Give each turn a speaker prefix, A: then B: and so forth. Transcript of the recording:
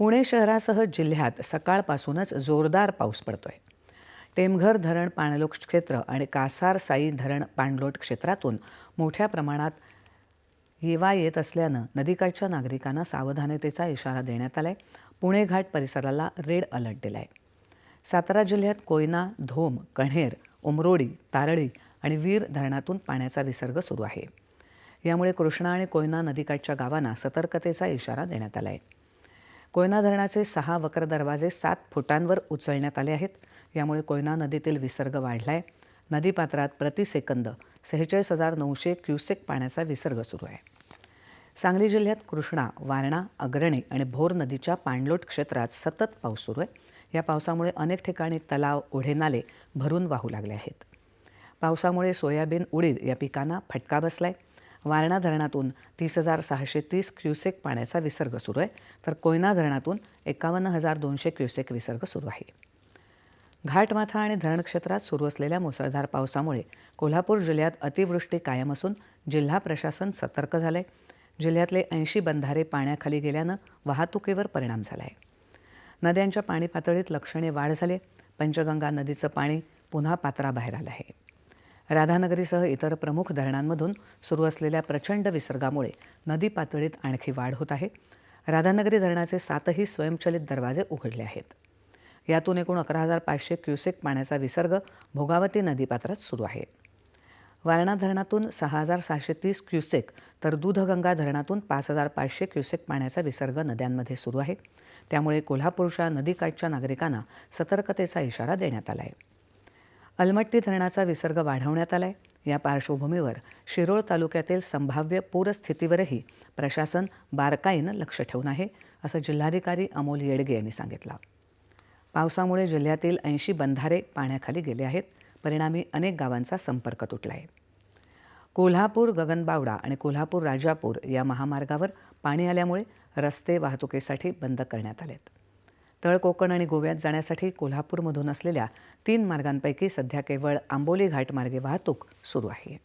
A: पुणे शहरासह जिल्ह्यात सकाळपासूनच जोरदार पाऊस पडतोय टेमघर धरण पाणलोट क्षेत्र आणि कासारसाई धरण पाणलोट क्षेत्रातून मोठ्या प्रमाणात येवा येत असल्यानं नदीकाठच्या नागरिकांना सावधानतेचा इशारा देण्यात आला आहे पुणे घाट परिसराला रेड अलर्ट दिला आहे सातारा जिल्ह्यात कोयना धोम कण्हेर उमरोडी तारळी आणि वीर धरणातून पाण्याचा विसर्ग सुरू आहे यामुळे कृष्णा आणि कोयना नदीकाठच्या गावांना सतर्कतेचा इशारा देण्यात आला आहे कोयना धरणाचे सहा वक्र दरवाजे सात फुटांवर उचलण्यात आले आहेत यामुळे कोयना नदीतील विसर्ग वाढला आहे नदीपात्रात प्रतिसेकंद सेहेचाळीस हजार नऊशे क्युसेक पाण्याचा विसर्ग सुरू आहे सांगली जिल्ह्यात कृष्णा वारणा अग्रणी आणि भोर नदीच्या पाणलोट क्षेत्रात सतत पाऊस सुरू आहे या पावसामुळे अनेक ठिकाणी तलाव ओढे नाले भरून वाहू लागले आहेत पावसामुळे सोयाबीन उडीद या पिकांना फटका बसला आहे वारणा धरणातून तीस हजार सहाशे तीस क्युसेक पाण्याचा विसर्ग सुरू आहे तर कोयना धरणातून एकावन्न हजार दोनशे क्युसेक विसर्ग सुरू आहे घाटमाथा आणि धरण क्षेत्रात सुरू असलेल्या मुसळधार पावसामुळे कोल्हापूर जिल्ह्यात अतिवृष्टी कायम असून जिल्हा प्रशासन सतर्क झालं आहे जिल्ह्यातले ऐंशी बंधारे पाण्याखाली गेल्यानं वाहतुकीवर परिणाम झाला आहे नद्यांच्या पाणी पातळीत लक्षणीय वाढ झाली पंचगंगा नदीचं पाणी पुन्हा पात्राबाहेर आलं आहे राधानगरीसह इतर प्रमुख धरणांमधून सुरू असलेल्या प्रचंड विसर्गामुळे नदी पातळीत आणखी वाढ होत आहे राधानगरी धरणाचे सातही स्वयंचलित दरवाजे उघडले आहेत यातून एकूण अकरा हजार पाचशे क्युसेक पाण्याचा विसर्ग भोगावती नदीपात्रात सुरू आहे वारणा धरणातून सहा हजार सहाशे तीस क्युसेक तर दूधगंगा धरणातून पाच हजार पाचशे क्युसेक पाण्याचा विसर्ग नद्यांमध्ये सुरू आहे त्यामुळे कोल्हापूरच्या नदीकाठच्या नागरिकांना सतर्कतेचा इशारा देण्यात आला आहे अलमट्टी धरणाचा विसर्ग वाढवण्यात आला आहे या पार्श्वभूमीवर शिरोळ तालुक्यातील संभाव्य पूरस्थितीवरही प्रशासन बारकाईनं लक्ष ठेवून आहे असं जिल्हाधिकारी अमोल येडगे यांनी सांगितलं पावसामुळे जिल्ह्यातील ऐंशी बंधारे पाण्याखाली गेले आहेत परिणामी अनेक गावांचा संपर्क तुटला आहे कोल्हापूर गगनबावडा आणि कोल्हापूर राजापूर या महामार्गावर पाणी आल्यामुळे रस्ते वाहतुकीसाठी बंद करण्यात आलेत तळ कोकण आणि गोव्यात जाण्यासाठी कोल्हापूरमधून असलेल्या तीन मार्गांपैकी सध्या केवळ आंबोली घाट मार्गे वाहतूक सुरू आहे